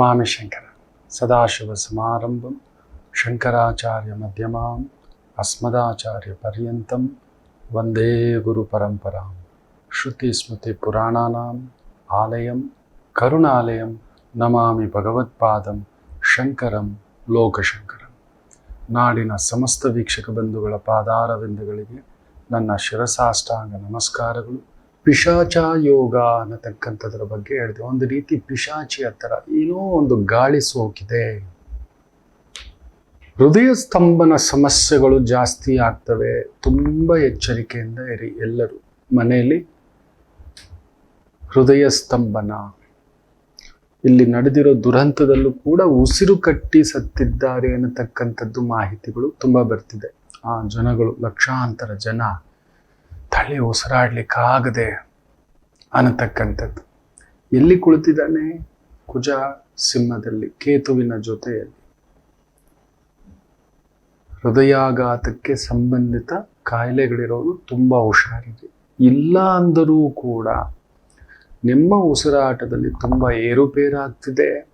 ನಮಾಮಿ ಶಂಕರ ಸದಾಶಿವಸಮಾರಂಭಂ ಶಂಕರಾಚಾರ್ಯ ಮಧ್ಯಮಾಂ ಅಸ್ಮದಾಚಾರ್ಯ ಪರ್ಯಂತಂ ವಂದೇ ಗುರುಪರಂಪರಾಂ ಶ್ರುತಿಸ್ಮೃತಿ ಪುರಾಣಾನಾಂ ಆಲಯಂ ಕರುಣಾಲಯಂ ನಮಾಮಿ ಭಗವತ್ಪಾದಂ ಶಂಕರಂ ಲೋಕಶಂಕರಂ ನಾಡಿನ ಸಮಸ್ತ ವೀಕ್ಷಕ ಬಂಧುಗಳ ಪಾದಾರವಿಂದಗಳಿಗೆ ನನ್ನ ಶಿರಸಾಷ್ಟಾಂಗ ನಮಸ್ಕಾರಗಳು ಪಿಶಾಚ ಯೋಗ ಅನ್ನತಕ್ಕಂಥದ್ರ ಬಗ್ಗೆ ಹೇಳಿದೆ. ಒಂದು ರೀತಿ ಪಿಶಾಚಿ ಹತ್ತರ ಏನೋ ಒಂದು ಗಾಳಿ ಸೋಕಿದೆ. ಹೃದಯ ಸ್ತಂಭನ ಸಮಸ್ಯೆಗಳು ಜಾಸ್ತಿ ಆಗ್ತವೆ. ತುಂಬ ಎಚ್ಚರಿಕೆಯಿಂದ ಇರಿ ಎಲ್ಲರೂ. ಮನೆಯಲ್ಲಿ ಹೃದಯ ಸ್ತಂಭನ. ಇಲ್ಲಿ ನಡೆದಿರೋ ದುರಂತದಲ್ಲೂ ಕೂಡ ಉಸಿರು ಕಟ್ಟಿ ಸತ್ತಿದ್ದಾರೆ ಅನ್ನತಕ್ಕಂಥದ್ದು ಮಾಹಿತಿಗಳು ತುಂಬ ಬರ್ತಿದೆ. ಆ ಜನಗಳು ಲಕ್ಷಾಂತರ ಜನ ತಲೆ ಉಸಿರಾಡ್ಲಿಕ್ಕಾಗದೆ ಅನ್ನತಕ್ಕಂಥದ್ದು ಎಲ್ಲಿ ಕುಳಿತಿದ್ದಾನೆ? ಕುಜ ಸಿಂಹದಲ್ಲಿ, ಕೇತುವಿನ ಜೊತೆಯಲ್ಲಿ. ಹೃದಯಾಘಾತಕ್ಕೆ ಸಂಬಂಧಿತ ಕಾಯಿಲೆಗಳಿರೋದು ತುಂಬ ಹುಷಾರಿದೆ. ಇಲ್ಲ ಅಂದರೂ ಕೂಡ ನಿಮ್ಮ ಉಸಿರಾಟದಲ್ಲಿ ತುಂಬ ಏರುಪೇರಾಗ್ತಿದೆ.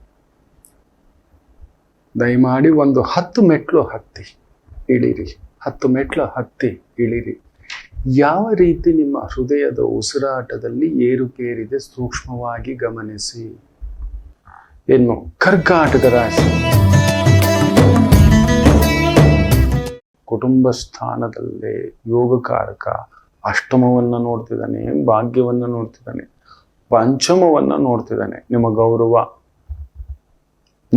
ದಯಮಾಡಿ ಒಂದು ಹತ್ತು ಮೆಟ್ಲು ಹತ್ತಿ ಇಳಿರಿ. ಹತ್ತು ಮೆಟ್ಲು ಹತ್ತಿ ಇಳಿರಿ. ಯಾವ ರೀತಿ ನಿಮ್ಮ ಹೃದಯದ ಉಸಿರಾಟದಲ್ಲಿ ಏರುಪೇರಿದೆ ಸೂಕ್ಷ್ಮವಾಗಿ ಗಮನಿಸಿ. ಏನು ಕರ್ಕಾಟಕ ರಾಶಿ. ಕುಟುಂಬ ಸ್ಥಾನದಲ್ಲೇ ಯೋಗಕಾರಕ ಅಷ್ಟಮವನ್ನು ನೋಡ್ತಿದ್ದಾನೆ, ಭಾಗ್ಯವನ್ನು ನೋಡ್ತಿದ್ದಾನೆ, ಪಂಚಮವನ್ನು ನೋಡ್ತಿದ್ದಾನೆ. ನಿಮ್ಮ ಗೌರವ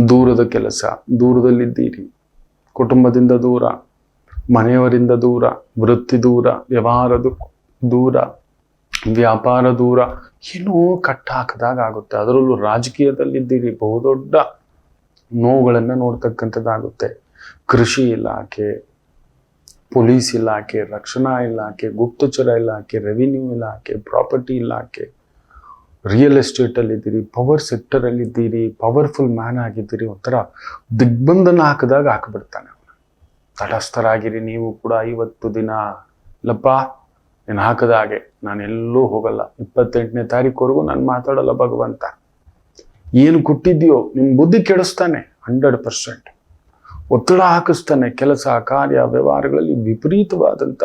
ದೂರದ ಕೆಲಸ, ದೂರದಲ್ಲಿದ್ದೀರಿ. ಕುಟುಂಬದಿಂದ ದೂರ. ಮನೆಯವರಿಂದ ದೂರ, ವೃತ್ತಿ ದೂರ, ವ್ಯವಹಾರದ ದೂರ, ವ್ಯಾಪಾರ ದೂರ, ಏನೋ ಕಟ್ಟಾಕದಾಗ ಆಗುತ್ತೆ. ಅದರಲ್ಲೂ ರಾಜಕೀಯದಲ್ಲಿದ್ದೀರಿ, ಬಹುದೊಡ್ಡ ನೋವುಗಳನ್ನು ನೋಡ್ತಕ್ಕಂಥದ್ದಾಗುತ್ತೆ. ಕೃಷಿ ಇಲಾಖೆ, ಪೊಲೀಸ್ ಇಲಾಖೆ, ರಕ್ಷಣಾ ಇಲಾಖೆ, ಗುಪ್ತಚರ ಇಲಾಖೆ ರೆವಿನ್ಯೂ ಇಲಾಖೆ ಪ್ರಾಪರ್ಟಿ ಇಲಾಖೆ ರಿಯಲ್ ಎಸ್ಟೇಟಲ್ಲಿ ಇದ್ದೀರಿ ಪವರ್ ಸೆಕ್ಟರಲ್ಲಿದ್ದೀರಿ ಪವರ್ಫುಲ್ ಮ್ಯಾನ್ ಆಗಿದ್ದೀರಿ ಒಂಥರ ದಿಗ್ಬಂಧನ ಹಾಕಿದಾಗ ಹಾಕಿಬಿಡ್ತಾನೆ. ತಟಸ್ಥರಾಗಿರಿ, ನೀವು ಕೂಡ ಐವತ್ತು ದಿನ. ಲಪ್ಪ, ನೀನು ಹಾಕದ ಹಾಗೆ. ನಾನು ಎಲ್ಲೂ ಹೋಗಲ್ಲ. ಇಪ್ಪತ್ತೆಂಟನೇ ತಾರೀಕುವರೆಗೂ ನಾನು ಮಾತಾಡಲ್ಲ ಭಗವಂತ. ಏನು ಕೊಟ್ಟಿದ್ಯೋ ನಿಮ್ಮ ಬುದ್ಧಿ ಕೆಡಿಸ್ತಾನೆ, ಹಂಡ್ರೆಡ್ ಪರ್ಸೆಂಟ್. ಒತ್ತಡ ಹಾಕಿಸ್ತಾನೆ, ಕೆಲಸ, ಕಾರ್ಯ, ವ್ಯವಹಾರಗಳಲ್ಲಿ ವಿಪರೀತವಾದಂಥ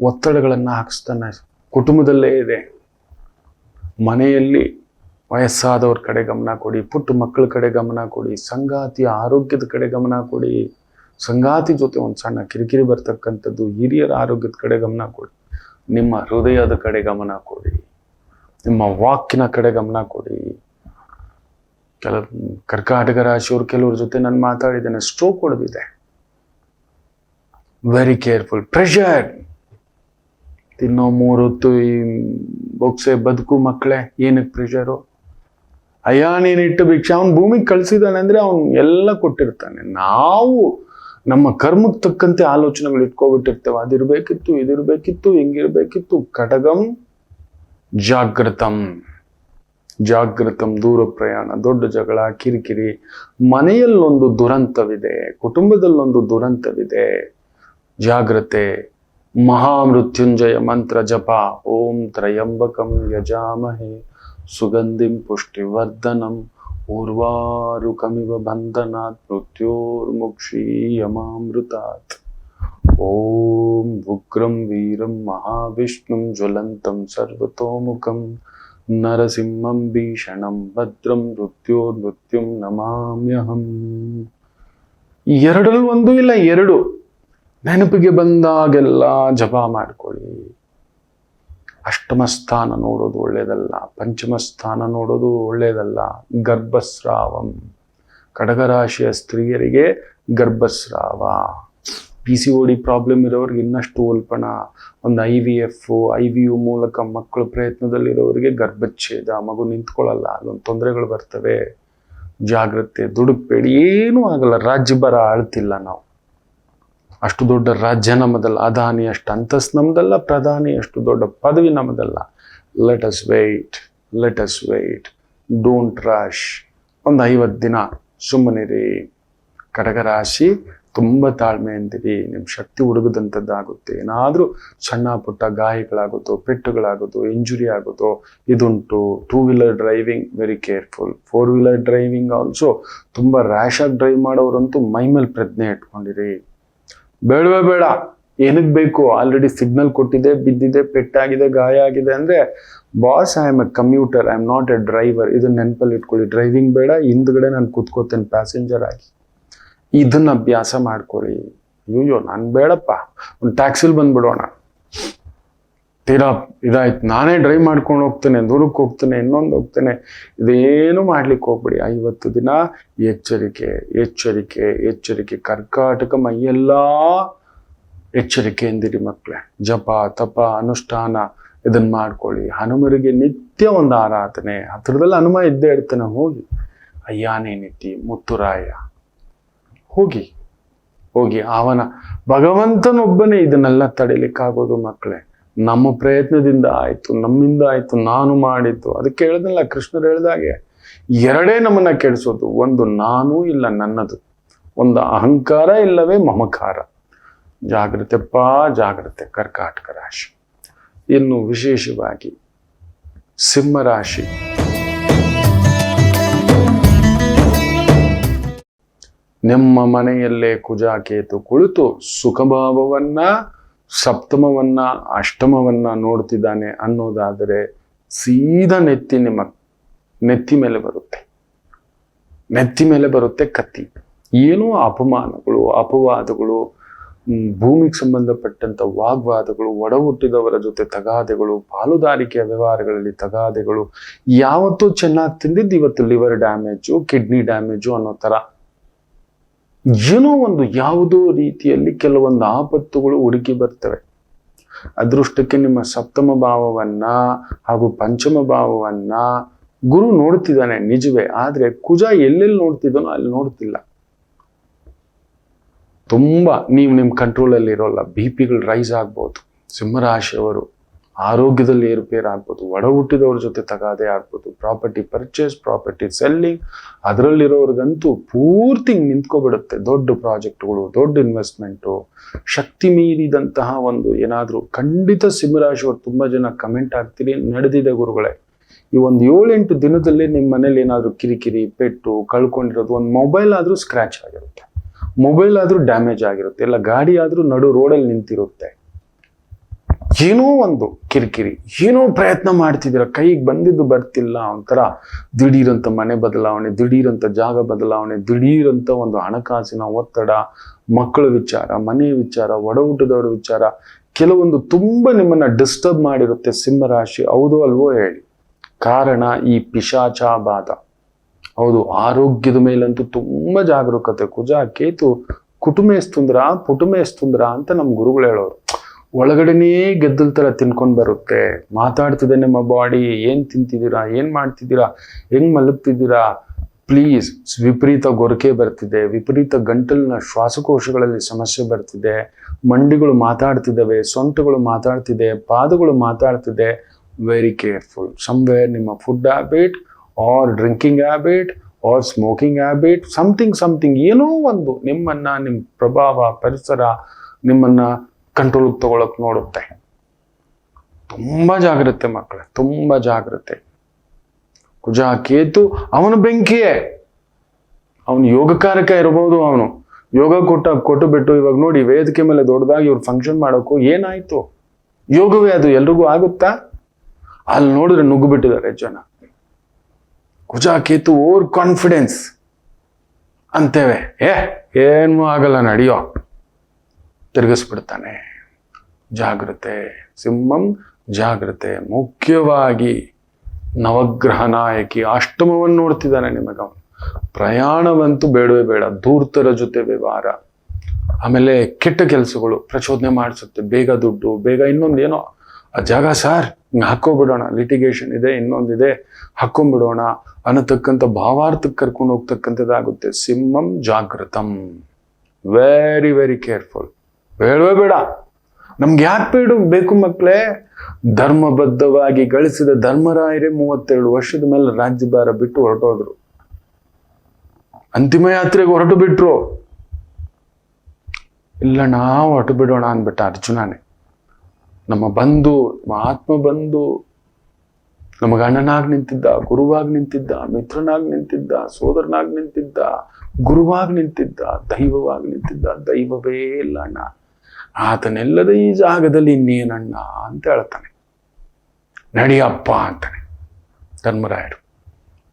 ಒತ್ತಡಗಳನ್ನು ಹಾಕಿಸ್ತಾನೆ. ಕುಟುಂಬದಲ್ಲೇ ಇದೆ. ಮನೆಯಲ್ಲಿ ವಯಸ್ಸಾದವ್ರ ಕಡೆ ಗಮನ ಕೊಡಿ, ಪುಟ್ಟ ಮಕ್ಕಳ ಕಡೆ ಗಮನ ಕೊಡಿ, ಸಂಗಾತಿಯ ಆರೋಗ್ಯದ ಕಡೆ ಗಮನ ಕೊಡಿ. ಸಂಗಾತಿ ಜೊತೆ ಒಂದು ಸಣ್ಣ ಕಿರಿಕಿರಿ ಬರ್ತಕ್ಕಂಥದ್ದು ಹಿರಿಯರ ಆರೋಗ್ಯದ ಕಡೆ ಗಮನ ಕೊಡಿ. ನಿಮ್ಮ ಹೃದಯದ ಕಡೆ ಗಮನ ಕೊಡಿ. ನಿಮ್ಮ ವಾಕಿನ ಕಡೆ ಗಮನ ಕೊಡಿ. ಕೆಲ ಕರ್ಕಾಟಕ ರಾಶಿಯವ್ರು ಕೆಲವ್ರ ಜೊತೆ ನಾನು ಮಾತಾಡಿದ್ದೇನೆ ಸ್ಟ್ರೋಕ್ ಹೊಡೆದಿದೆ. ವೆರಿ ಕೇರ್ಫುಲ್ ಪ್ರೆಷರ್ ತಿನ್ನೋ ಮೂರು ಹೊತ್ತು ಈ ಬೊಕ್ಸೆ ಬದುಕು ಮಕ್ಕಳೇ ಏನಕ್ಕೆ ಪ್ರೆಷರು ಅಯ್ಯ ನೀನಿಟ್ಟು ಭಿಕ್ಷೆ, ಅವ್ನು ಭೂಮಿಗೆ ಕಳಿಸಿದಾನೆ ಅಂದ್ರೆ ಅವನು ಎಲ್ಲ ಕೊಟ್ಟಿರ್ತಾನೆ. ನಾವು ನಮ್ಮ ಕರ್ಮಕ್ಕೆ ತಕ್ಕಂತೆ ಆಲೋಚನೆಗಳು ಇಟ್ಕೊಬಿಟ್ಟಿರ್ತೇವೆ. ಅದಿರ್ಬೇಕಿತ್ತು, ಇದಿರ್ಬೇಕಿತ್ತು, ಹಿಂಗಿರ್ಬೇಕಿತ್ತು. ಕಡಗಂ ಜಾಗೃತಂ ಜಾಗೃತಂ ದೂರ ಪ್ರಯಾಣ, ದೊಡ್ಡ ಜಗಳ, ಕಿರಿಕಿರಿ. ಮನೆಯಲ್ಲೊಂದು ದುರಂತವಿದೆ, ಕುಟುಂಬದಲ್ಲೊಂದು ದುರಂತವಿದೆ. ಜಾಗ್ರತೆ. ಮಹಾಮೃತ್ಯುಂಜಯ ಮಂತ್ರ ಜಪ. ಓಂ ತ್ರಯಂಬಕಂ ಯಜಾಮಹೆ. ಸುಗಂಧಿಂ ಪುಷ್ಟಿವರ್ಧನಂ. ಊರ್ವಾರುಕಮಿವ ಬಂಧನಾತ್ ಮೃತ್ಯೋರ್ಮುಕ್ಷೀಯಮಾಮೃತಾತ್ ಓಂ ಉಗ್ರಂ ವೀರಂ ಮಹಾವಿಷ್ಣುಂ ಜ್ವಲಂತಂ ಸರ್ವತೋಮುಖಂ ನರಸಿಂಹಂ ಭೀಷಣಂ ಭದ್ರಂ ಮೃತ್ಯೋರ್ಮೃತ್ಯುಂ ನಮಾಮ್ಯಹಂ ಈ ಎರಡರಲ್ಲಿ ಒಂದು ಇಲ್ಲ ಎರಡು ನೆನಪಿಗೆ ಬಂದಾಗೆಲ್ಲ ಜಪ ಮಾಡ್ಕೊಳ್ಳಿ ಅಷ್ಟಮ ಸ್ಥಾನ ನೋಡೋದು ಒಳ್ಳೆಯದಲ್ಲ ಪಂಚಮ ಸ್ಥಾನ ನೋಡೋದು ಒಳ್ಳೆಯದಲ್ಲ ಗರ್ಭಸ್ರಾವಂ. ಕಡಗರಾಶಿಯ ಸ್ತ್ರೀಯರಿಗೆ ಗರ್ಭಸ್ರಾವ. P C O D problem ಇರೋರಿಗೆ ಇನ್ನಷ್ಟು ಉಲ್ಪಣ ಒಂದು I V F I V U ಮೂಲಕ ಮಕ್ಕಳ ಪ್ರಯತ್ನದಲ್ಲಿರೋರಿಗೆ ಗರ್ಭಚ್ಛೇದ. ಮಗು ನಿಂತ್ಕೊಳ್ಳಲ್ಲ, ಅಲ್ಲೊಂದು ತೊಂದರೆಗಳು ಬರ್ತವೆ. ಜಾಗ್ರತೆ, ದುಡುಕ್ಬೇಡಿ, ಏನೂ ಆಗಲ್ಲ. ಬರ ಆಳ್ತಿಲ್ಲ ನಾವು. ಅಷ್ಟು ದೊಡ್ಡ ರಾಜ್ಯ ನಮ್ಮದಲ್ಲ ಅದಾನಿ ಅಷ್ಟು ಅಂತಸ್ ನಮ್ಮದಲ್ಲ, ಪ್ರಧಾನಿ ಅಷ್ಟು ದೊಡ್ಡ ಪದವಿ ನಮ್ಮದಲ್ಲ. Let us wait let us wait don't rush ಒಂದು ಐವತ್ತು ದಿನ ಸುಮ್ಮನಿರಿ. ಕಡಗರಾಶಿ ತುಂಬ ತಾಳ್ಮೆಯಿಂದಿರಿ ನಿಮ್ಮ ಶಕ್ತಿ ಹುಡುಗದಂಥದ್ದಾಗುತ್ತೆ ಏನಾದರೂ ಸಣ್ಣ ಪುಟ್ಟ ಗಾಯಗಳಾಗುತ್ತೋ, ಪೆಟ್ಟುಗಳಾಗುತ್ತೋ ಇಂಜುರಿ ಆಗುತ್ತೋ, ಇದುಂಟು. Two wheeler driving very careful four wheeler driving also ತುಂಬ ರ್ಯಾಶಾಗಿ ಡ್ರೈವ್ ಮಾಡೋರಂತೂ ಮೈ ಮೇಲೆ ಪ್ರಜ್ಞೆ ಇಟ್ಕೊಂಡಿರಿ. ಬೇಡವೇ ಬೇಡ. ಏನಕ್ಕೆ ಬೇಕು? ಆಲ್ರೆಡಿ ಸಿಗ್ನಲ್ ಕೊಟ್ಟಿದೆ, ಬಿದ್ದಿದೆ, ಪೆಟ್ಟಾಗಿದೆ, ಗಾಯ ಆಗಿದೆ ಅಂದರೆ boss I am a commuter I am not a driver ಇದನ್ನ ನೆನಪಲ್ಲಿ ಇಟ್ಕೊಳ್ಳಿ. ಡ್ರೈವಿಂಗ್ ಬೇಡ, ಹಿಂದ್ಗಡೆ ನಾನು ಕೂತ್ಕೋತೇನೆ ಪ್ಯಾಸೆಂಜರ್ ಆಗಿ. ಇದನ್ನ ಅಭ್ಯಾಸ ಮಾಡ್ಕೊಳ್ಳಿ. ಅಯ್ಯೋ ನಾನು ಬೇಡಪ್ಪ. ಒಂದು ಟ್ಯಾಕ್ಸಿಲಿ ಬಂದ್ಬಿಡೋಣ. ತೀರಾ ಇದಾಯ್ತು. ನಾನೇ ಡ್ರೈವ್ ಮಾಡ್ಕೊಂಡು ಹೋಗ್ತೇನೆ, ದೂರಕ್ಕೆ ಹೋಗ್ತೇನೆ, ಇನ್ನೊಂದು ಹೋಗ್ತೇನೆ. ಇದೇನು ಮಾಡ್ಲಿಕ್ಕೆ ಹೋಗ್ಬಿಡಿ. ಐವತ್ತು ದಿನ ಎಚ್ಚರಿಕೆ ಎಚ್ಚರಿಕೆ ಎಚ್ಚರಿಕೆ. ಕರ್ಕಾಟಕ ಮೈಯೆಲ್ಲ ಎಚ್ಚರಿಕೆ ಎಂದಿರಿ ಮಕ್ಕಳೇ. ಜಪ, ತಪ, ಅನುಷ್ಠಾನ ಇದನ್ನ ಮಾಡ್ಕೊಳ್ಳಿ. ಹನುಮರಿಗೆ ನಿತ್ಯ ಒಂದು ಆರಾಧನೆ. ಹತ್ರದಲ್ಲಿ ಹನುಮ ಇದ್ದೇ ಇರ್ತಾನೆ, ಹೋಗಿ. ಅಯ್ಯಾನೇ ನಿತ್ತಿ ಮುತ್ತುರಾಯ. ಹೋಗಿ. ಹೋಗಿ. ಅವನ ಭಗವಂತನೊಬ್ಬನೇ ಇದನ್ನೆಲ್ಲ ತಡಿಲಿಕ್ಕಾಗೋದು ಮಕ್ಕಳೇ. ನಮ್ಮ ಪ್ರಯತ್ನದಿಂದ ಆಯ್ತು, ನಮ್ಮಿಂದ ಆಯ್ತು, ನಾನು ಮಾಡಿದ್ದು. ಅದಕ್ಕೆ ಹೇಳ್ದಲ್ಲ, ಕೃಷ್ಣರು ಹೇಳಿದಾಗೆ ಎರಡೇ ನಮ್ಮನ್ನ ಕೆಡಿಸೋದು, ಒಂದು ನಾನು ಇಲ್ಲ ನನ್ನದು. ಒಂದು ಅಹಂಕಾರ ಇಲ್ಲವೇ ಮಮಕಾರ. ಜಾಗ್ರತೆಪ್ಪ, ಜಾಗ್ರತೆ, ಕರ್ಕಾಟಕ ರಾಶಿ. ಇನ್ನು ವಿಶೇಷವಾಗಿ ಸಿಂಹ ರಾಶಿ. ನಿಮ್ಮ ಮನೆಯಲ್ಲೇ ಕುಜಾಕೇತು ಕುಳಿತು ಸುಖಭಾವವನ್ನ ಸಪ್ತಮವನ್ನ, ಅಷ್ಟಮವನ್ನ ನೋಡ್ತಿದ್ದಾನೆ ಅನ್ನೋದಾದರೆ ಸೀದಾ ನೆತ್ತಿ ನಿಮ್ಮ ನೆತ್ತಿ ಮೇಲೆ ಬರುತ್ತೆ. ನೆತ್ತಿ ಮೇಲೆ ಬರುತ್ತೆ ಕತ್ತಿ. ಏನೋ ಅಪಮಾನಗಳು, ಅಪವಾದಗಳು ಭೂಮಿಗೆ ಸಂಬಂಧಪಟ್ಟಂತ ವಾಗ್ವಾದಗಳು ಒಡ ಹುಟ್ಟಿದವರ ಜೊತೆ ತಗಾದೆಗಳು, ಪಾಲುದಾರಿಕೆಯ ವ್ಯವಹಾರಗಳಲ್ಲಿ ತಗಾದೆಗಳು, ಯಾವತ್ತೂ ಚೆನ್ನಾಗಿ ತಿಂದಿದ್ದು ಇವತ್ತು ಲಿವರ್ ಡ್ಯಾಮೇಜು, ಕಿಡ್ನಿ ಡ್ಯಾಮೇಜು ಅನ್ನೋ ತರ ಏನೋ ಒಂದು ಯಾವುದೋ ರೀತಿಯಲ್ಲಿ ಕೆಲವೊಂದು ಆಪತ್ತುಗಳು ಹುಡುಕಿ ಬರ್ತವೆ. ಅದೃಷ್ಟಕ್ಕೆ ನಿಮ್ಮ ಸಪ್ತಮ ಭಾವವನ್ನ ಹಾಗೂ ಪಂಚಮ ಭಾವವನ್ನ ಗುರು ನೋಡ್ತಿದ್ದಾನೆ ನಿಜವೇ, ಆದ್ರೆ ಕುಜ ಎಲ್ಲೆಲ್ಲಿ ನೋಡ್ತಿದ್ದಾನೋ ಅಲ್ಲಿ ನೋಡ್ತಿಲ್ಲ. ತುಂಬಾ ನೀವು ನಿಮ್ಮ ಕಂಟ್ರೋಲಲ್ಲಿ ಇರೋಲ್ಲ ಬಿ ಪಿಗಳು ರೈಸ್ ಆಗ್ಬೋದು. ಸಿಂಹರಾಶಿಯವರು ಆರೋಗ್ಯದಲ್ಲಿ ಏರುಪೇರು ಆಗ್ಬೋದು ಒಡ ಹುಟ್ಟಿದವ್ರ ಜೊತೆ ತಗಾದೆ ಆಗ್ಬೋದು ಪ್ರಾಪರ್ಟಿ ಪರ್ಚೇಸ್ ಪ್ರಾಪರ್ಟಿ ಸೆಲ್ಲಿಂಗ್ ಅದರಲ್ಲಿರೋರ್ಗಂತೂ ಪೂರ್ತಿ ನಿಂತ್ಕೊಬಿಡುತ್ತೆ. ದೊಡ್ಡ ಪ್ರಾಜೆಕ್ಟ್ಗಳು ದೊಡ್ಡ ಇನ್ವೆಸ್ಟ್ಮೆಂಟು ಶಕ್ತಿ ಮೀರಿದಂತಹ ಒಂದು ಏನಾದರೂ ಖಂಡಿತ ಸಿಂಹರಾಶಿಯವರು ತುಂಬ ಜನ ಕಮೆಂಟ್ ಆಗ್ತೀರಿ ನಡೆದಿದೆ ಗುರುಗಳೇ, ಈ ಒಂದು ಏಳೆಂಟು ದಿನದಲ್ಲಿ ನಿಮ್ಮ ಮನೇಲಿ ಏನಾದರೂ ಕಿರಿಕಿರಿ, ಪೆಟ್ಟು, ಕಳ್ಕೊಂಡಿರೋದು, ಒಂದು ಮೊಬೈಲ್ ಆದರೂ ಸ್ಕ್ರ್ಯಾಚ್ ಆಗಿರುತ್ತೆ. ಮೊಬೈಲ್ ಆದರೂ ಡ್ಯಾಮೇಜ್ ಆಗಿರುತ್ತೆ. ಇಲ್ಲ, ಗಾಡಿ ಆದರೂ ನಡು ರೋಡಲ್ಲಿ ನಿಂತಿರುತ್ತೆ. ಏನೋ ಒಂದು ಕಿರಿಕಿರಿ, ಏನೋ ಪ್ರಯತ್ನ ಮಾಡ್ತಿದ್ದೀರ, ಕೈಗೆ ಬಂದಿದ್ದು ಬರ್ತಿಲ್ಲ ಒಂಥರ ದಿಢೀರಂಥ ಮನೆ ಬದಲಾವಣೆ ದಿಢೀರಂಥ ಜಾಗ ಬದಲಾವಣೆ ದಿಢೀರಂಥ ಒಂದು ಹಣಕಾಸಿನ ಒತ್ತಡ, ಮಕ್ಕಳ ವಿಚಾರ, ಮನೆ ವಿಚಾರ ಒಡ ಹುಟ್ಟಿದವರ ವಿಚಾರ, ಕೆಲವೊಂದು ತುಂಬ ನಿಮ್ಮನ್ನು ಡಿಸ್ಟರ್ಬ್ ಮಾಡಿರುತ್ತೆ ಸಿಂಹರಾಶಿ ಹೌದು ಅಲ್ವೋ ಹೇಳಿ. ಕಾರಣ ಈ ಪಿಶಾಚಾಬಾಧ ಹೌದು, ಆರೋಗ್ಯದ ಮೇಲಂತೂ ತುಂಬ ಜಾಗರೂಕತೆ. ಕುಜ, ಕೇತು ಕುಟುಂಬೇಸ್ತುಂದ್ರ ಪುಟುಮೇಸ್ತುಂದ್ರ ಅಂತ ನಮ್ಮ ಗುರುಗಳು ಹೇಳೋರು. ಒಳಗಡೆನೇ ಗೆದ್ದಲ್ ಥರ ತಿನ್ಕೊಂಡು ಬರುತ್ತೆ. ಮಾತಾಡ್ತಿದೆ ನಿಮ್ಮ ಬಾಡಿ ಏನು ತಿಂತಿದ್ದೀರಾ, ಏನು ಮಾಡ್ತಿದ್ದೀರಾ, ಹೆಂಗ್ ಮಲಗ್ತಿದ್ದೀರಾ ಪ್ಲೀಸ್ ವಿಪರೀತ ಗೊರಕೆ ಬರ್ತಿದೆ. ವಿಪರೀತ ಗಂಟಲಿನ ಶ್ವಾಸಕೋಶಗಳಲ್ಲಿ ಸಮಸ್ಯೆ ಬರ್ತಿದೆ. ಮಂಡಿಗಳು ಮಾತಾಡ್ತಿದ್ದಾವೆ, ಸೊಂಟಗಳು ಮಾತಾಡ್ತಿದೆ, ಪಾದಗಳು ಮಾತಾಡ್ತಿದೆ. ವೆರಿ ಕೇರ್ಫುಲ್ ಸಮ್ವೇರ್ ನಿಮ್ಮ food habit or drinking habit or smoking habit something something ಏನೋ ಒಂದು ನಿಮ್ಮನ್ನ ನಿಮ್ಮ ಪ್ರಭಾವ, ಪರಿಸರ, ನಿಮ್ಮನ್ನ ಕಂಟ್ರೋಲ್ ತಗೊಳಕ್ ನೋಡುತ್ತೆ. ತುಂಬಾ ಜಾಗ್ರತೆ ಮಕ್ಕಳೇ ತುಂಬಾ ಜಾಗ್ರತೆ. ಕುಜ ಕೇತು ಅವನು ಬೆಂಕಿಯೇ. ಅವನು ಯೋಗಕಾರಕ ಇರಬಹುದು ಅವನು. ಯೋಗ ಕೊಟ್ಟ, ಕೊಟ್ಟು ಬಿಟ್ಟು ಇವಾಗ ನೋಡಿ ವೇದಿಕೆ ಮೇಲೆ ದೊಡ್ಡದಾಗಿ ಇವ್ರು ಫಂಕ್ಷನ್ ಮಾಡೋಕ್ಕೂ ಏನಾಯ್ತು? ಯೋಗವೇ ಅದು ಎಲ್ರಿಗೂ ಆಗುತ್ತಾ? ಅಲ್ಲಿ ನೋಡಿದ್ರೆ ನುಗ್ಗು ಬಿಟ್ಟಿದ್ದಾರೆ ಜನ. ಕುಜ ಕೇತು ಓವರ್ ಕಾನ್ಫಿಡೆನ್ಸ್ ಅಂತೇವೆ. ಏ, ಏನೂ ಆಗಲ್ಲ, ನಡೆಯೋ. ತಿರುಗಿಸ್ಬಿಡ್ತಾನೆ. ಜಾಗೃತೆ ಸಿಂಹಂ ಜಾಗ್ರತೆ. ಮುಖ್ಯವಾಗಿ ನವಗ್ರಹ ನಾಯಕಿ ಅಷ್ಟಮವನ್ನು ನೋಡ್ತಿದ್ದಾನೆ ನಿಮಗೆ ಪ್ರಯಾಣವಂತೂ ಬೇಡವೇ ಬೇಡ. ಧೂರ್ತರ ಜೊತೆ ವ್ಯವಹಾರ. ಆಮೇಲೆ ಕೆಟ್ಟ ಕೆಲಸಗಳು ಪ್ರಚೋದನೆ ಮಾಡಿಸುತ್ತೆ. ಬೇಗ ದುಡ್ಡು, ಬೇಗ ಇನ್ನೊಂದು ಏನೋ, ಆ ಜಾಗ ಸಾರ್, ಹಿಂಗೆ ಹಾಕೋಬಿಡೋಣ ಲಿಟಿಗೇಷನ್ ಇದೆ, ಇನ್ನೊಂದಿದೆ ಹಾಕೊಂಡ್ಬಿಡೋಣ ಅನ್ನತಕ್ಕಂಥ ಭಾವಾರ್ಥಕ್ಕೆ ಕರ್ಕೊಂಡು ಹೋಗ್ತಕ್ಕಂಥದ್ದಾಗುತ್ತೆ. ಸಿಂಹಂ ಜಾಗೃತಂ ವೆರಿ ವೆರಿ ಕೇರ್ಫುಲ್ ಬೇಡವೇ ಬೇಡ. ನಮ್ಗೆ ಯಾಕೆ ಬೇಡ ಬೇಕು ಮಕ್ಕಳೇ ಧರ್ಮಬದ್ಧವಾಗಿ ಗಳಿಸಿದ ಧರ್ಮರಾಯರೇ ಮೂವತ್ತೆರಡು ವರ್ಷದ ಮೇಲೆ ರಾಜ್ಯಭಾರ ಬಿಟ್ಟು ಹೊರಟೋದ್ರು. ಅಂತಿಮ ಯಾತ್ರೆಗೆ ಹೊರಟು ಬಿಟ್ರು. ಇಲ್ಲ, ನಾವು ಹೊರಟು ಬಿಡೋಣ ಅಂದ್ಬಿಟ್ಟ ಅರ್ಜುನನೇ. ನಮ್ಮ ಬಂಧು, ನಮ್ಮ ಆತ್ಮ ಬಂಧು ನಮಗೆ ಅಣ್ಣನಾಗ್ ನಿಂತಿದ್ದ, ಗುರುವಾಗಿ ನಿಂತಿದ್ದ, ಮಿತ್ರನಾಗಿ ನಿಂತಿದ್ದ, ಸೋದರನಾಗಿ ನಿಂತಿದ್ದ, ಗುರುವಾಗಿ ನಿಂತಿದ್ದ, ದೈವವಾಗಿ ನಿಂತಿದ್ದ, ದೈವವೇ ಇಲ್ಲ ಅಣ್ಣ. ಆತನೆಲ್ಲದ ಈ ಜಾಗದಲ್ಲಿ ಇನ್ನೇನಣ್ಣ ಅಂತ ಹೇಳ್ತಾನೆ. ನಡಿಯಪ್ಪ ಅಂತಾನೆ. ಧರ್ಮರಾಯರು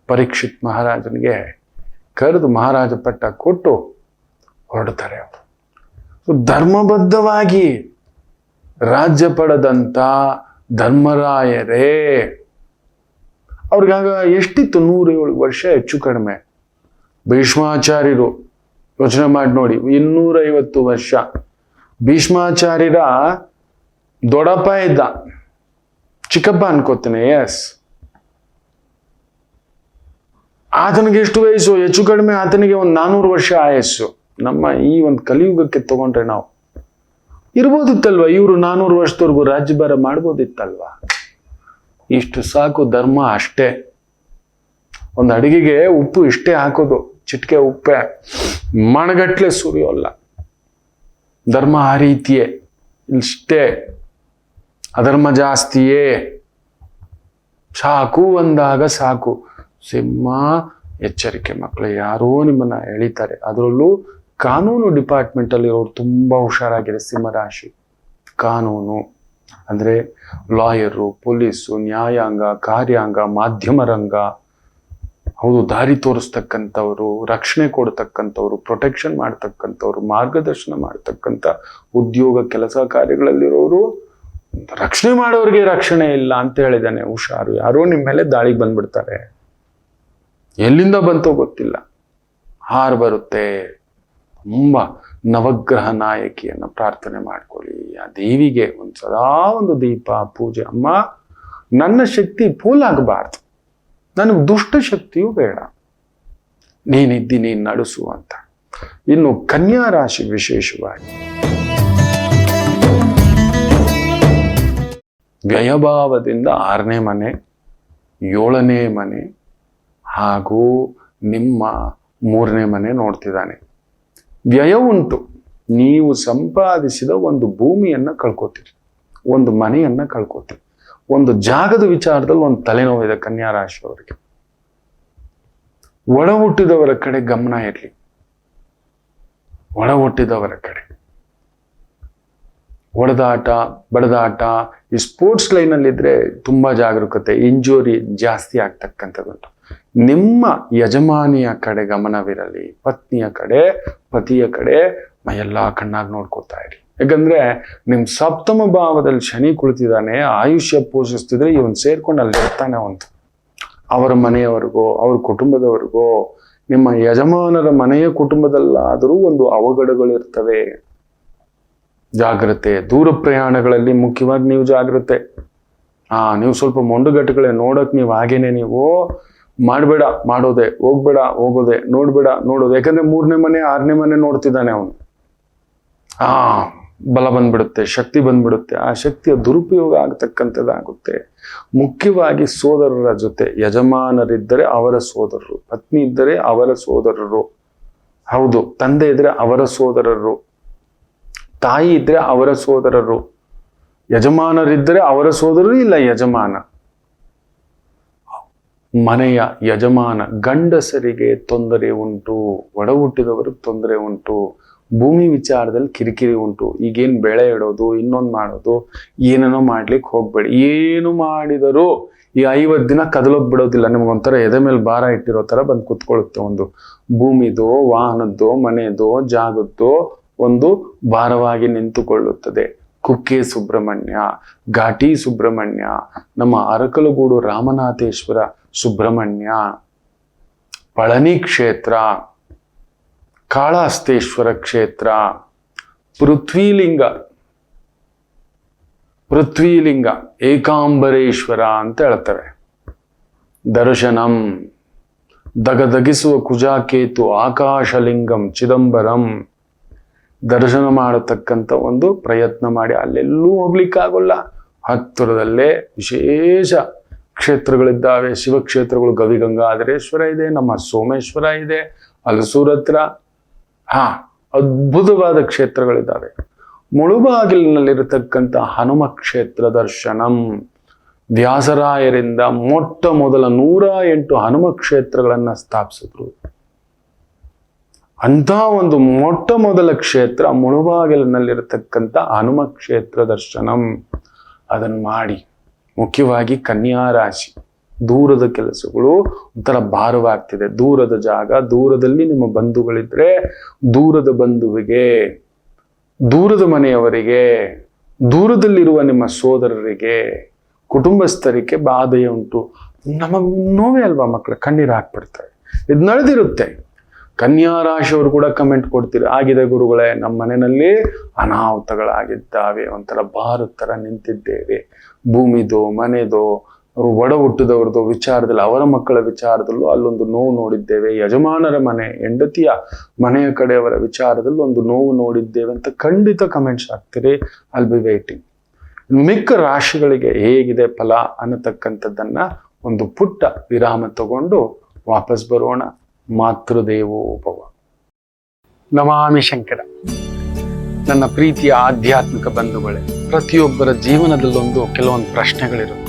ಪರೀಕ್ಷಿತ್ ಮಹಾರಾಜನಿಗೆ ಕರೆದು ಮಹಾರಾಜ ಪಟ್ಟ ಕೊಟ್ಟು ಹೊರಡ್ತಾರೆ ಅವರು. ಧರ್ಮಬದ್ಧವಾಗಿ ರಾಜ್ಯ ಪಡೆದಂಥ ಧರ್ಮರಾಯರೇ, ಅವ್ರಿಗಾಗ ಎಷ್ಟಿತ್ತು? ನೂರೇಳು ವರ್ಷ ಹೆಚ್ಚು ಕಡಿಮೆ. ಭೀಷ್ಮಾಚಾರ್ಯರು ಯೋಚನೆ ಮಾಡಿ ನೋಡಿ, ಇನ್ನೂರೈವತ್ತು ವರ್ಷ. ಭೀಷ್ಮಾಚಾರ್ಯರ ದೊಡ್ಡಪ್ಪ ಇದ್ದ. ಚಿಕ್ಕಪ್ಪ ಅನ್ಕೋತೀನಿ ಎಸ್ ಆತನಿಗೆ ಎಷ್ಟು ವಯಸ್ಸು? ಹೆಚ್ಚು ಕಡಿಮೆ ಆತನಿಗೆ ಒಂದು ನಾನೂರು ವರ್ಷ ಆಯಸ್ಸು. ನಮ್ಮ ಈ ಒಂದು ಕಲಿಯುಗಕ್ಕೆ ತಗೊಂಡ್ರೆ ನಾವು ಇರ್ಬೋದಿತ್ತಲ್ವ? ಇವರು ನಾನ್ನೂರು ವರ್ಷದವರೆಗೂ ರಾಜ್ಯಭಾರ ಮಾಡ್ಬೋದಿತ್ತಲ್ವ? ಇಷ್ಟು ಸಾಕು ಧರ್ಮ ಅಷ್ಟೇ. ಒಂದು ಅಡಿಗೆಗೆ ಉಪ್ಪು ಇಷ್ಟೇ ಹಾಕೋದು. ಚಿಟಿಕೆ ಉಪ್ಪೆ. ಮಣಗಟ್ಲೆ ಸುರಿಯೋಲ್ಲ. ಧರ್ಮ ಆ ರೀತಿಯೇ ಇಷ್ಟೇ ಅಧರ್ಮ ಜಾಸ್ತಿಯೇ, ಸಾಕು ಅಂದಾಗ ಸಾಕು. ಸಿಂಹ ಎಚ್ಚರಿಕೆ ಮಕ್ಕಳು ಯಾರೋ ನಿಮ್ಮನ್ನ ಎಳಿತಾರೆ. ಅದರಲ್ಲೂ ಕಾನೂನು ಡಿಪಾರ್ಟ್ಮೆಂಟ್ ಅವರು ತುಂಬಾ ಹುಷಾರಾಗಿದೆ ಸಿಂಹರಾಶಿ ಕಾನೂನು, ಅಂದ್ರೆ ಲಾಯರು ಪೊಲೀಸು, ನ್ಯಾಯಾಂಗ, ಕಾರ್ಯಾಂಗ, ಮಾಧ್ಯಮ ರಂಗ ಹೌದು, ದಾರಿ ತೋರಿಸ್ತಕ್ಕಂಥವ್ರು, ರಕ್ಷಣೆ ಕೊಡ್ತಕ್ಕಂಥವ್ರು ಪ್ರೊಟೆಕ್ಷನ್ ಮಾಡ್ತಕ್ಕಂಥವ್ರು, ಮಾರ್ಗದರ್ಶನ ಮಾಡ್ತಕ್ಕಂಥ ಉದ್ಯೋಗ ಕೆಲಸ ಕಾರ್ಯಗಳಲ್ಲಿರೋರು, ರಕ್ಷಣೆ ಮಾಡೋರಿಗೆ ರಕ್ಷಣೆ ಇಲ್ಲ ಅಂತ ಹೇಳಿದ್ದಾನೆ ಹುಷಾರು. ಯಾರೋ ನಿಮ್ಮ ಮೇಲೆ ದಾಳಿಗೆ ಬಂದ್ಬಿಡ್ತಾರೆ. ಎಲ್ಲಿಂದ ಬಂತೋ ಗೊತ್ತಿಲ್ಲ. ಹಾರು ಬರುತ್ತೆ. ತುಂಬ ನವಗ್ರಹ ನಾಯಕಿಯನ್ನು ಪ್ರಾರ್ಥನೆ ಮಾಡ್ಕೊಳ್ಳಿ. ಆ ದೇವಿಗೆ ಒಂದು ಸದಾ ಒಂದು ದೀಪ, ಪೂಜೆ. ಅಮ್ಮ, ನನ್ನ ಶಕ್ತಿ ಪೋಲಾಗಬಾರ್ದು ನನಗೆ ದುಷ್ಟ ಶಕ್ತಿಯೂ ಬೇಡ. ನೀನಿದ್ದಿ ನೀನು ನಡೆಸು ಅಂತ. ಇನ್ನು ಕನ್ಯಾ ರಾಶಿ ವಿಶೇಷವಾಗಿ. ವ್ಯಯಭಾವದಿಂದ ಆರನೇ ಮನೆ, ಏಳನೇ ಮನೆ ಹಾಗೂ ನಿಮ್ಮ ಮೂರನೇ ಮನೆ ನೋಡ್ತಿದ್ದಾನೆ. ವ್ಯಯ ಉಂಟು. ನೀವು ಸಂಪಾದಿಸಿದ ಒಂದು ಭೂಮಿಯನ್ನು ಕಳ್ಕೊತೀರಿ. ಒಂದು ಮನೆಯನ್ನು ಕಳ್ಕೊತೀರಿ. ಒಂದು ಜಾಗದ ವಿಚಾರದಲ್ಲಿ ಒಂದು ತಲೆನೋವಿದೆ ಕನ್ಯಾ ರಾಶಿಯವರಿಗೆ ಒಳ ಹುಟ್ಟಿದವರ ಕಡೆ ಗಮನ ಇರಲಿ. ಒಳ ಹುಟ್ಟಿದವರ ಕಡೆ. ಒಡೆದಾಟ, ಬಡದಾಟ, ಈ ಸ್ಪೋರ್ಟ್ಸ್ ಲೈನಲ್ಲಿದ್ರೆ ತುಂಬಾ ಜಾಗರೂಕತೆ ಇಂಜುರಿ ಜಾಸ್ತಿ ಆಗ್ತಕ್ಕಂಥದ್ದುಂಟು ನಿಮ್ಮ ಯಜಮಾನಿಯ ಕಡೆ ಗಮನವಿರಲಿ, ಪತ್ನಿಯ ಕಡೆ, ಪತಿಯ ಕಡೆ ಎಲ್ಲಾ ಕಣ್ಣಾಗಿ ನೋಡ್ಕೋತಾ ಇರಿ. ಯಾಕಂದ್ರೆ ನಿಮ್ಮ ಸಪ್ತಮ ಭಾವದಲ್ಲಿ ಶನಿ ಕುಳಿತಿದ್ದಾನೆ, ಆಯುಷ್ಯ ಪೋಷಿಸ್ತಿದ್ರೆ ಇವನ್ ಸೇರ್ಕೊಂಡು ಅಲ್ಲಿ ಇರ್ತಾನೆ ಅವಂತ ಅವರ ಮನೆಯವರಿಗೋ, ಅವ್ರ ಕುಟುಂಬದವರಿಗೋ, ನಿಮ್ಮ ಯಜಮಾನರ ಮನೆಯ ಕುಟುಂಬದಲ್ಲಾದರೂ ಒಂದು ಅವಘಡಗಳಿರ್ತವೆ ಜಾಗ್ರತೆ, ದೂರ ಪ್ರಯಾಣಗಳಲ್ಲಿ ಮುಖ್ಯವಾಗಿ ನೀವು ಜಾಗ್ರತೆ. ಆ, ನೀವು ಸ್ವಲ್ಪ ಮೊಂಡುಗಟ್ಟುಗಳೇ ನೋಡೋಕೆ ನೀವು ಹಾಗೇನೆ ನೀವು ಮಾಡಬೇಡ, ಮಾಡೋದೆ, ಹೋಗ್ಬೇಡ, ಹೋಗೋದೆ, ನೋಡ್ಬೇಡ, ನೋಡೋದೆ. ಯಾಕಂದ್ರೆ ಮೂರನೇ ಮನೆ, ಆರನೇ ಮನೆ ನೋಡ್ತಿದ್ದಾನೆ ಅವನು. ಆ ಬಲ ಬಂದ್ಬಿಡುತ್ತೆ, ಶಕ್ತಿ ಬಂದ್ಬಿಡುತ್ತೆ, ಆ ಶಕ್ತಿಯ ದುರುಪಯೋಗ ಆಗತಕ್ಕಂಥದ್ದಾಗುತ್ತೆ. ಮುಖ್ಯವಾಗಿ ಸೋದರರ ಜೊತೆ, ಯಜಮಾನರಿದ್ದರೆ ಅವರ ಸೋದರರು, ಪತ್ನಿ ಇದ್ದರೆ ಅವರ ಸೋದರರು. ಹೌದು, ತಂದೆ ಇದ್ರೆ ಅವರ ಸೋದರರು, ತಾಯಿ ಇದ್ರೆ ಅವರ ಸೋದರರು, ಯಜಮಾನರಿದ್ದರೆ ಅವರ ಸೋದರರು ಇಲ್ಲ ಯಜಮಾನ. ಮನೆಯ ಯಜಮಾನ ಗಂಡಸರಿಗೆ ತೊಂದರೆ ಉಂಟು ಒಡ ಹುಟ್ಟಿದವರಿಗೆ ತೊಂದರೆ ಉಂಟು. ಭೂಮಿ ವಿಚಾರದಲ್ಲಿ ಕಿರಿಕಿರಿ ಉಂಟು. ಈಗೇನು ಬೆಳೆ ಇಡೋದು, ಇನ್ನೊಂದು ಮಾಡೋದು, ಏನೇನೋ ಮಾಡ್ಲಿಕ್ಕೆ ಹೋಗ್ಬೇಡಿ. ಏನು ಮಾಡಿದರೂ ಈ ಐವತ್ತು ದಿನ ಕದಲೋಗ್ ಬಿಡೋದಿಲ್ಲ. ನಿಮ್ಗೊಂಥರ ಎದೆ ಮೇಲೆ ಭಾರ ಇಟ್ಟಿರೋ ತರ ಬಂದು ಕುತ್ಕೊಳ್ಳುತ್ತೆ ಒಂದು ಭೂಮಿದು, ವಾಹನದ್ದು ಮನೆಯದು ಜಾಗದ್ದು ಒಂದು ಭಾರವಾಗಿ ನಿಂತುಕೊಳ್ಳುತ್ತದೆ. ಕುಕ್ಕೆ ಸುಬ್ರಹ್ಮಣ್ಯ, ಘಾಟಿ ಸುಬ್ರಹ್ಮಣ್ಯ, ನಮ್ಮ ಅರಕಲಗೂಡು ರಾಮನಾಥೇಶ್ವರ ಸುಬ್ರಹ್ಮಣ್ಯ, ಪಳನಿ ಕ್ಷೇತ್ರ. ಕಾಳಹಸ್ತೇಶ್ವರ ಕ್ಷೇತ್ರ, ಪೃಥ್ವಿಲಿಂಗ ಪೃಥ್ವಿಲಿಂಗ, ಏಕಾಂಬರೇಶ್ವರ ಅಂತ ಹೇಳ್ತಾರೆ. ದರ್ಶನಂ, ದಗದಗಿಸುವ ಕುಜಾಕೇತು, ಆಕಾಶಲಿಂಗಂ, ಚಿದಂಬರಂ. ದರ್ಶನ ಮಾಡತಕ್ಕಂಥ ಒಂದು ಪ್ರಯತ್ನ ಮಾಡಿ ಅಲ್ಲೆಲ್ಲೂ ಹೋಗ್ಲಿಕ್ಕಾಗೋಲ್ಲ. ಹತ್ತಿರದಲ್ಲೇ ವಿಶೇಷ ಕ್ಷೇತ್ರಗಳಿದ್ದಾವೆ. ಶಿವಕ್ಷೇತ್ರಗಳು ಗವಿಗಂಗಾಧರೇಶ್ವರ ಇದೆ, ನಮ್ಮ ಸೋಮೇಶ್ವರ ಇದೆ ಹಲಸೂರತ್ರ ಹಾ, ಅದ್ಭುತವಾದ ಕ್ಷೇತ್ರಗಳಿದ್ದಾವೆ. ಮುಳುಬಾಗಿಲಿನಲ್ಲಿರತಕ್ಕಂಥ ಹನುಮ ಕ್ಷೇತ್ರ ದರ್ಶನಂ. ವ್ಯಾಸರಾಯರಿಂದ ಮೊಟ್ಟ ಮೊದಲ ನೂರ ಎಂಟು ಹನುಮ ಕ್ಷೇತ್ರಗಳನ್ನು ಸ್ಥಾಪಿಸಿದ್ರು. ಅಂತ ಒಂದು ಮೊಟ್ಟ ಮೊದಲ ಕ್ಷೇತ್ರ ಮುಳುಬಾಗಿಲಿನಲ್ಲಿರತಕ್ಕಂಥ ಹನುಮ ಕ್ಷೇತ್ರ ದರ್ಶನಂ. ಅದನ್ನು ಮಾಡಿ ಮುಖ್ಯವಾಗಿ ಕನ್ಯಾ ರಾಶಿ ದೂರದ ಕೆಲಸಗಳು ಒಂಥರ ಭಾರವಾಗ್ತಿದೆ. ದೂರದ ಜಾಗ, ದೂರದಲ್ಲಿ ನಿಮ್ಮ ಬಂಧುಗಳಿದ್ರೆ ದೂರದ ಬಂಧುವಿಗೆ, ದೂರದ ಮನೆಯವರಿಗೆ, ದೂರದಲ್ಲಿರುವ ನಿಮ್ಮ ಸೋದರರಿಗೆ, ಕುಟುಂಬಸ್ಥರಿಗೆ ಬಾಧೆ ಉಂಟು. ನಮಗ್ ನೋವೇ ಅಲ್ವಾ ಮಕ್ಕಳು ಕಣ್ಣೀರು ಹಾಕ್ಬಿಡ್ತಾರೆ. ಇದು ನಡೆದಿರುತ್ತೆ. ಕನ್ಯಾ ರಾಶಿಯವರು ಕೂಡ ಕಮೆಂಟ್ ಕೊಡ್ತೀರಿ, ಆಗಿದೆ ಗುರುಗಳೇ ನಮ್ಮ ಮನೆಯಲ್ಲಿ ಅನಾಹುತಗಳಾಗಿದ್ದಾವೆ, ಒಂಥರ ಭಾರತ ಥರ ನಿಂತಿದ್ದೇವೆ. ಭೂಮಿದೋ, ಮನೆದು ಒಡ ಹುಟ್ಟಿದವ್ರದ್ದು ವಿಚಾರದಲ್ಲಿ, ಅವರ ಮಕ್ಕಳ ವಿಚಾರದಲ್ಲೂ ಅಲ್ಲೊಂದು ನೋವು ನೋಡಿದ್ದೇವೆ. ಯಜಮಾನರ ಮನೆ, ಹೆಂಡತಿಯ ಮನೆಯ ಕಡೆಯವರ ವಿಚಾರದಲ್ಲೂ ಒಂದು ನೋವು ನೋಡಿದ್ದೇವೆ ಅಂತ ಖಂಡಿತ ಕಮೆಂಟ್ಸ್ ಹಾಕ್ತೀರಿ. ಅಲ್ ಬಿ ವೇಟಿಂಗ್ ಮಿಕ್ಕ ರಾಶಿಗಳಿಗೆ ಹೇಗಿದೆ ಫಲ ಅನ್ನತಕ್ಕಂಥದ್ದನ್ನ ಒಂದು ಪುಟ್ಟ ವಿರಾಮ ತಗೊಂಡು ವಾಪಸ್ ಬರೋಣ. ಮಾತೃದೇವೋಭವ ನಮಾಮಿ ಶಂಕರ. ನನ್ನ ಪ್ರೀತಿಯ ಆಧ್ಯಾತ್ಮಿಕ ಬಂಧುಗಳೇ, ಪ್ರತಿಯೊಬ್ಬರ ಜೀವನದಲ್ಲೊಂದು ಕೆಲವೊಂದು ಪ್ರಶ್ನೆಗಳಿರುತ್ತೆ.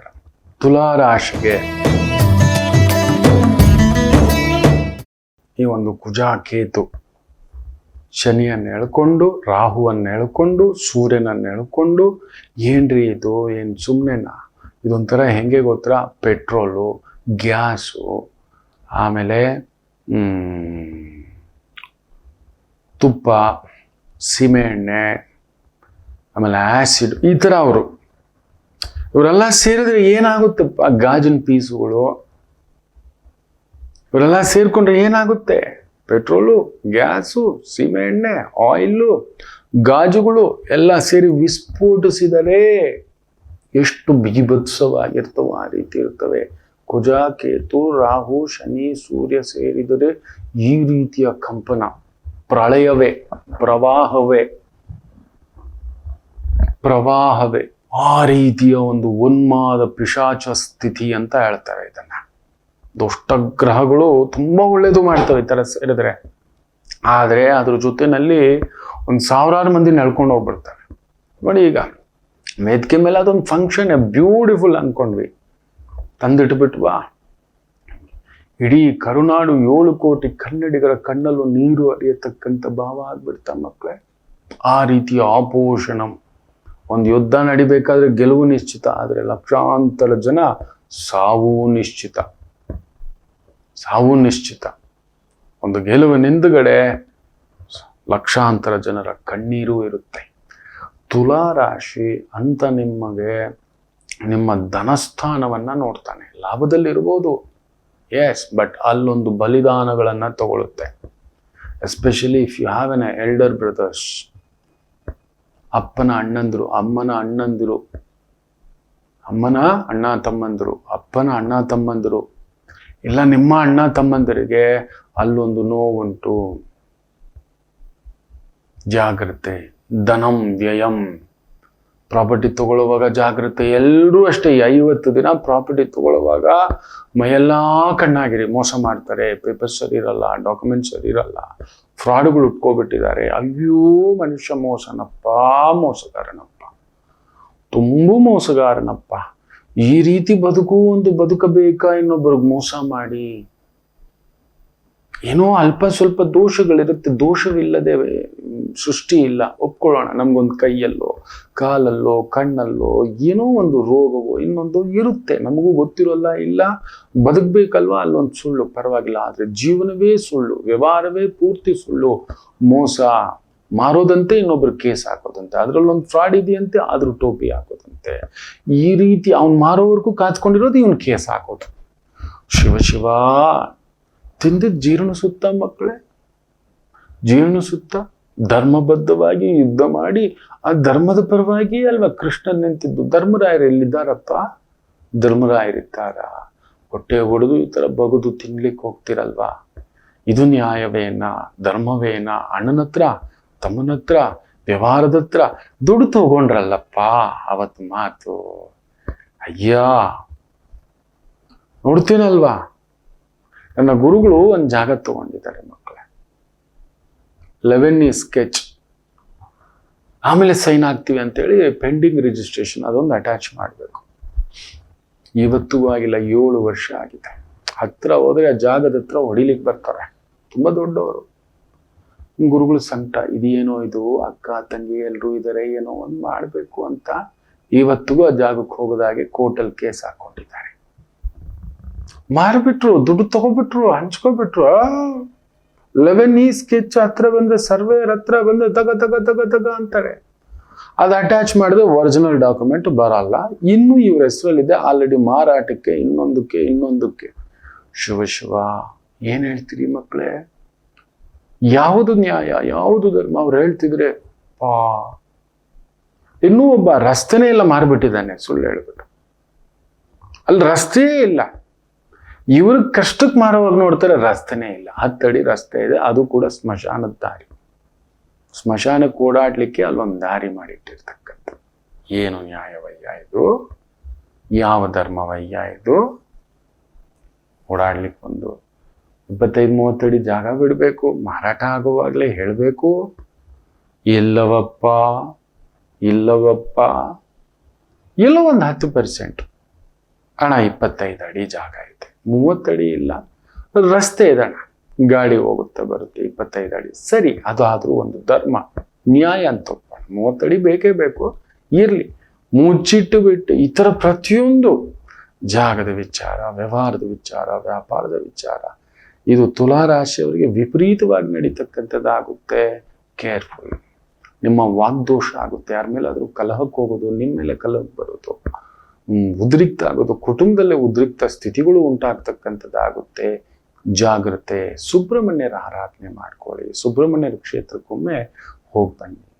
ತುಲಾರಾಶಿಗೆ. ಈ ಒಂದು ಕುಜ ಕೇತು ಶನಿಯನ್ನು ಎಳ್ಕೊಂಡು, ರಾಹುವನ್ನು ಎಳ್ಕೊಂಡು, ಸೂರ್ಯನನ್ನು ಎಳ್ಕೊಂಡು, ಏನ್ರಿ ಇದು, ಏನು ಸುಮ್ಮನೆನಾ ಇದೊಂಥರ ಹೆಂಗೆ ಗೊತ್ತಾ? ಪೆಟ್ರೋಲು, ಗ್ಯಾಸು, ಆಮೇಲೆ ತುಪ್ಪ, ಸೀಮೆಎಣ್ಣೆ, ಆಮೇಲೆ ಆ್ಯಸಿಡ್ ಈ ಥರ ಅವರು. ಇವರೆಲ್ಲ ಸೇರಿದ್ರೆ ಏನಾಗುತ್ತಪ್ಪ ಗಾಜಿನ ಪೀಸುಗಳು? ಇವರೆಲ್ಲ ಸೇರಿಕೊಂಡ್ರೆ ಏನಾಗುತ್ತೆ? ಪೆಟ್ರೋಲು, ಗ್ಯಾಸು ಸೀಮೆಎಣ್ಣೆ ಆಯಿಲು, ಗಾಜುಗಳು ಎಲ್ಲ ಸೇರಿ ವಿಸ್ಫೋಟಿಸಿದರೆ ಎಷ್ಟು ಬಿಗಿಭತ್ಸವಾಗಿರ್ತವೋ ಆ ರೀತಿ ಇರ್ತವೆ. ಕುಜ ಕೇತು ರಾಹು, ಶನಿ, ಸೂರ್ಯ ಸೇರಿದರೆ ಈ ರೀತಿಯ ಕಂಪನ ಪ್ರಳಯವೇ, ಪ್ರವಾಹವೇ ಪ್ರವಾಹವೇ. ಆ ರೀತಿಯ ಒಂದು ಉನ್ಮಾದ ಪಿಶಾಚ ಸ್ಥಿತಿ ಅಂತ ಹೇಳ್ತಾರೆ ಇದನ್ನ. ದುಷ್ಟಗ್ರಹಗಳು ತುಂಬಾ ಒಳ್ಳೇದು ಮಾಡ್ತವೆ ಈ ಥರ ಸೇರಿದ್ರೆ ಆದರೆ ಅದ್ರ ಜೊತೆನಲ್ಲಿ ಒಂದು ಸಾವಿರಾರು ಮಂದಿ ನಡ್ಕೊಂಡು ಹೋಗ್ಬಿಡ್ತಾರೆ. ನೋಡಿ ಈಗ ವೇದಿಕೆ ಮೇಲೆ ಅದೊಂದು ಫಂಕ್ಷನ್ ಬ್ಯೂಟಿಫುಲ್ ಅನ್ಕೊಂಡ್ವಿ. ತಂದಿಟ್ಬಿಟ್ವಾ ಇಡೀ ಕರುನಾಡು ಏಳು ಕೋಟಿ ಕನ್ನಡಿಗರ ಕಣ್ಣಲ್ಲೂ ನೀರು ಅರಿಯತಕ್ಕಂಥ ಭಾವ ಆಗ್ಬಿಡ್ತಾ ಮಕ್ಕಳೇ ಆ ರೀತಿಯ ಆಪೋಷಣಂ. ಒಂದು ಯುದ್ಧ ನಡಿಬೇಕಾದ್ರೆ ಗೆಲುವು ನಿಶ್ಚಿತ, ಆದರೆ ಲಕ್ಷಾಂತರ ಜನ ಸಾವು ನಿಶ್ಚಿತ. ಸಾವು ನಿಶ್ಚಿತ. ಒಂದು ಗೆಲುವಿನಿಂದುಗಡೆ ಲಕ್ಷಾಂತರ ಜನರ ಕಣ್ಣೀರು ಇರುತ್ತೆ. ತುಲಾ ರಾಶಿ ಅಂತ ನಿಮಗೆ, ನಿಮ್ಮ ಧನಸ್ಥಾನವನ್ನು ನೋಡ್ತಾನೆ. ಲಾಭದಲ್ಲಿರ್ಬೋದು. ಎಸ್ ಬಟ್ ಅಲ್ಲೊಂದು ಬಲಿದಾನಗಳನ್ನ ತಗೊಳುತ್ತೆ. Especially if you have an elder brothers ಅಪ್ಪನ ಅಣ್ಣಂದಿರು, ಅಮ್ಮನ ಅಣ್ಣಂದಿರು. ಅಮ್ಮನ ಅಣ್ಣ ತಮ್ಮಂದಿರು, ಅಪ್ಪನ ಅಣ್ಣ ತಮ್ಮಂದಿರು. ಇಲ್ಲ ನಿಮ್ಮ ಅಣ್ಣ ತಮ್ಮಂದಿರಿಗೆ ಅಲ್ಲೊಂದು ನೋವುಂಟು. ಜಾಗ್ರತೆ, ಧನಂ, ವ್ಯಯಂ. ಪ್ರಾಪರ್ಟಿ ತಗೊಳ್ಳುವಾಗ ಜಾಗ್ರತೆ ಎಲ್ಲರೂ ಅಷ್ಟೇ. ಐವತ್ತು ದಿನ ಪ್ರಾಪರ್ಟಿ ತಗೊಳ್ಳುವಾಗ ಮೈಯೆಲ್ಲ ಕಣ್ಣಾಗಿರಿ. ಮೋಸ ಮಾಡ್ತಾರೆ. ಪೇಪರ್ಸ್ ಸರಿ ಇರಲ್ಲ ಡಾಕ್ಯುಮೆಂಟ್ಸ್ ಸರಿ ಇರಲ್ಲ. ಫ್ರಾಡ್ಗಳು ಉಟ್ಕೋಬಿಟ್ಟಿದ್ದಾರೆ. ಅಯ್ಯೋ, ಮನುಷ್ಯ ಮೋಸನಪ್ಪ, ಮೋಸಗಾರನಪ್ಪ. ತುಂಬ ಮೋಸಗಾರನಪ್ಪ. ಈ ರೀತಿ ಬದುಕು ಒಂದು ಬದುಕಬೇಕಾ ಇನ್ನೊಬ್ಬರಿಗೆ ಮೋಸ ಮಾಡಿ? ಏನೋ ಅಲ್ಪ ಸ್ವಲ್ಪ ದೋಷಗಳಿರುತ್ತೆ. ದೋಷವಿಲ್ಲದೆ ಸೃಷ್ಟಿ ಇಲ್ಲ. ಒಪ್ಕೊಳ್ಳೋಣ. ನಮ್ಗೊಂದು ಕೈಯಲ್ಲೋ, ಕಾಲಲ್ಲೋ, ಕಣ್ಣಲ್ಲೋ, ಏನೋ ಒಂದು ರೋಗವೋ, ಇನ್ನೊಂದು ಇರುತ್ತೆ. ನಮಗೂ ಗೊತ್ತಿರೋಲ್ಲ, ಇಲ್ಲ, ಬದುಕಬೇಕಲ್ವಾ? ಅಲ್ಲೊಂದು ಸುಳ್ಳು. ಪರವಾಗಿಲ್ಲ. ಆದರೆ ಜೀವನವೇ ಸುಳ್ಳು. ವ್ಯವಹಾರವೇ ಪೂರ್ತಿ ಸುಳ್ಳು. ಮೋಸ ಮಾರೋದಂತೆ ಇನ್ನೊಬ್ರು ಕೇಸ್ ಹಾಕೋದಂತೆ. ಅದ್ರಲ್ಲೊಂದು ಫ್ರಾಡ್ ಇದೆಯಂತೆ, ಆದ್ರೂ ಟೋಪಿ ಹಾಕೋದಂತೆ. ಈ ರೀತಿ ಅವ್ನು ಮಾರೋವರೆಗೂ ಕಾಚ್ಕೊಂಡಿರೋದು ಇವನು ಕೇಸ್ ಹಾಕೋದು. ಶಿವ ಶಿವ. ತಿಂದಿದ್ದು ಜೀರ್ಣಿಸುತ್ತ ಮಕ್ಕಳೇ. ಜೀರ್ಣಿಸುತ್ತ ಧರ್ಮಬದ್ಧವಾಗಿ ಯುದ್ಧ ಮಾಡಿ, ಆ ಧರ್ಮದ ಪರವಾಗಿ ಅಲ್ವಾ ಕೃಷ್ಣ ನಿಂತಿದ್ದು? ಧರ್ಮರಾಯರು ಎಲ್ಲಿದ್ದಾರಪ್ಪ? ಧರ್ಮರಾಯರಿದ್ದಾರ? ಹೊಟ್ಟೆ ಹೊಡೆದು ಈ ಥರ ಬಗದು ತಿನ್ಲಿಕ್ಕೆ ಹೋಗ್ತಿರಲ್ವಾ? ಇದು ನ್ಯಾಯವೇನ? ಧರ್ಮವೇನ? ಅಣ್ಣನ ಹತ್ರ ತಮ್ಮನ ಹತ್ರ ವ್ಯವಹಾರದ ಹತ್ರ? ದುಡ್ಡು ತಗೊಂಡ್ರಲ್ಲಪ್ಪ ಅವತ್ತು ಮಾತು. ಅಯ್ಯ. ನೋಡ್ತೀನಲ್ವಾ? ನನ್ನ ಗುರುಗಳು ಒಂದು ಜಾಗ ತಗೊಂಡಿದ್ದಾರೆ ಮಕ್ಕಳೇ. ಲೆವೆನ್ ಈ ಸ್ಕೆಚ್. ಆಮೇಲೆ ಸೈನ್ ಆಗ್ತೀವಿ ಅಂತೇಳಿ ಪೆಂಡಿಂಗ್ ರಿಜಿಸ್ಟ್ರೇಷನ್ ಅದೊಂದು ಅಟ್ಯಾಚ್ ಮಾಡಬೇಕು. ಇವತ್ತಿಗೂ ಆಗಿಲ್ಲ, ಏಳು ವರ್ಷ ಆಗಿದೆ. ಹತ್ರ ಹೋದ್ರೆ ಆ ಜಾಗದ ಹತ್ರ ಹೊಡಿಲಿಕ್ಕೆ ಬರ್ತಾರೆ. ತುಂಬ ದೊಡ್ಡವರು. ಗುರುಗಳು ಸಂಕಟ, ಇದೇನೋ ಇದು, ಅಕ್ಕ, ತಂಗಿ ಎಲ್ಲರೂ ಇದ್ದಾರೆ ಏನೋ ಒಂದು ಮಾಡಬೇಕು ಅಂತ ಇವತ್ತಿಗೂ ಆ ಜಾಗಕ್ಕೆ ಹೋಗೋದಾಗಿ ಕೋರ್ಟಲ್ಲಿ ಕೇಸ್ ಹಾಕೊಂಡಿದ್ದಾರೆ ಮಾರ್ಬಿಟ್ರು, ದುಡ್ಡು ತಗೋಬಿಟ್ರು, ಹಂಚ್ಕೊಬಿಟ್ರು ಲೆವೆನ್ ಈ ಸ್ಕೆಚ್ ಹತ್ರ ಬಂದ್ರೆ ಸರ್ವೇರ್ ಹತ್ರ ಬಂದ್ರೆ ತಗ ತಗ ತಗ ತಗ ಅಂತಾರೆ. ಅದು ಅಟ್ಯಾಚ್ ಮಾಡಿದ್ರೆ ಒರಿಜಿನಲ್ ಡಾಕ್ಯುಮೆಂಟ್ ಬರಲ್ಲ. ಇನ್ನು ಇವ್ರ ಹೆಸರಲ್ಲಿದೆ ಆಲ್ರೆಡಿ ಮಾರಾಟಕ್ಕೆ, ಇನ್ನೊಂದಕ್ಕೆ ಇನ್ನೊಂದಕ್ಕೆ. ಶಿವ ಶಿವ, ಏನ್ ಹೇಳ್ತೀರಿ ಮಕ್ಕಳೇ ಯಾವುದು ನ್ಯಾಯ, ಯಾವುದು ಧರ್ಮ? ಅವ್ರು ಹೇಳ್ತಿದ್ರೆ, ಪಾ. ಇನ್ನೂ ಒಬ್ಬ ರಸ್ತೆನೇ ಇಲ್ಲ, ಮಾರ್ಬಿಟ್ಟಿದ್ದಾನೆ, ಸುಳ್ಳು ಹೇಳ್ಬಿಟ್ಟು. ಅಲ್ಲಿ ರಸ್ತೆಯೇ ಇಲ್ಲ. ಇವ್ರಿಗೆ ಕಷ್ಟಕ್ಕೆ ಮಾರೋವಾಗ ನೋಡ್ತಾರೆ ರಸ್ತೆನೇ ಇಲ್ಲ. ಹತ್ತಡಿ ರಸ್ತೆ ಇದೆ, ಅದು ಕೂಡ ಸ್ಮಶಾನದ ದಾರಿ. ಸ್ಮಶಾನಕ್ಕೆ ಓಡಾಡಲಿಕ್ಕೆ ಅಲ್ಲೊಂದು ದಾರಿ ಮಾಡಿಟ್ಟಿರ್ತಕ್ಕಂಥ ಏನು ನ್ಯಾಯವಯ್ಯ ಇದು? ಯಾವ ಧರ್ಮವಯ್ಯ ಇದು? ಓಡಾಡ್ಲಿಕ್ಕೆ ಒಂದು ಇಪ್ಪತ್ತೈದು ಮೂವತ್ತಡಿ ಜಾಗ ಬಿಡಬೇಕು, ಮಾರಾಟ ಆಗುವಾಗಲೇ ಹೇಳಬೇಕು. ಇಲ್ಲವಪ್ಪ ಇಲ್ಲವಪ್ಪ. ಇಲ್ಲ ಒಂದು ಹತ್ತು ಪರ್ಸೆಂಟ್ ಅಣ್ಣ, ಇಪ್ಪತ್ತೈದು ಅಡಿ ಜಾಗ ಮೂವತ್ತಡಿ ಇಲ್ಲ. ರಸ್ತೆ ಇದಣ ಗಾಡಿ ಹೋಗುತ್ತೆ ಬರುತ್ತೆ, ಇಪ್ಪತ್ತೈದು ಅಡಿ. ಸರಿ, ಅದಾದರೂ ಒಂದು ಧರ್ಮ, ನ್ಯಾಯ ಅಂತ ಮೂವತ್ತಡಿ ಬೇಕೇ ಬೇಕು. ಇರ್ಲಿ. ಮುಚ್ಚಿಟ್ಟು ಬಿಟ್ಟು ಇತರ ಪ್ರತಿಯೊಂದು ಜಾಗದ ವಿಚಾರ, ವ್ಯವಹಾರದ ವಿಚಾರ, ವ್ಯಾಪಾರದ ವಿಚಾರ, ಇದು ತುಲಾ ರಾಶಿಯವರಿಗೆ ವಿಪರೀತವಾಗಿ ನಡೀತಕ್ಕಂಥದ್ದಾಗುತ್ತೆ. ಕೇರ್ಫುಲ್. ನಿಮ್ಮ ವಾಗ್ದೋಷ ಆಗುತ್ತೆ. ಯಾರ ಮೇಲಾದರೂ ಕಲಹಕ್ಕೆ ಹೋಗೋದು, ನಿಮ್ಮ ಮೇಲೆ ಕಲಹಕ್ಕೆ ಬರೋದು. ಉದ್ರಿಕ್ತ ಆಗೋದು ಕುಟುಂಬದಲ್ಲೇ ಉದ್ರಿಕ್ತ ಸ್ಥಿತಿಗಳು ಉಂಟಾಗ್ತಕ್ಕಂಥದ್ದಾಗುತ್ತೆ. ಜಾಗ್ರತೆ ಸುಬ್ರಹ್ಮಣ್ಯರ ಆರಾಧನೆ ಮಾಡ್ಕೊಳ್ಳಿ. ಸುಬ್ರಹ್ಮಣ್ಯರ ಕ್ಷೇತ್ರಕ್ಕೊಮ್ಮೆ ಹೋಗಿ ಬನ್ನಿ.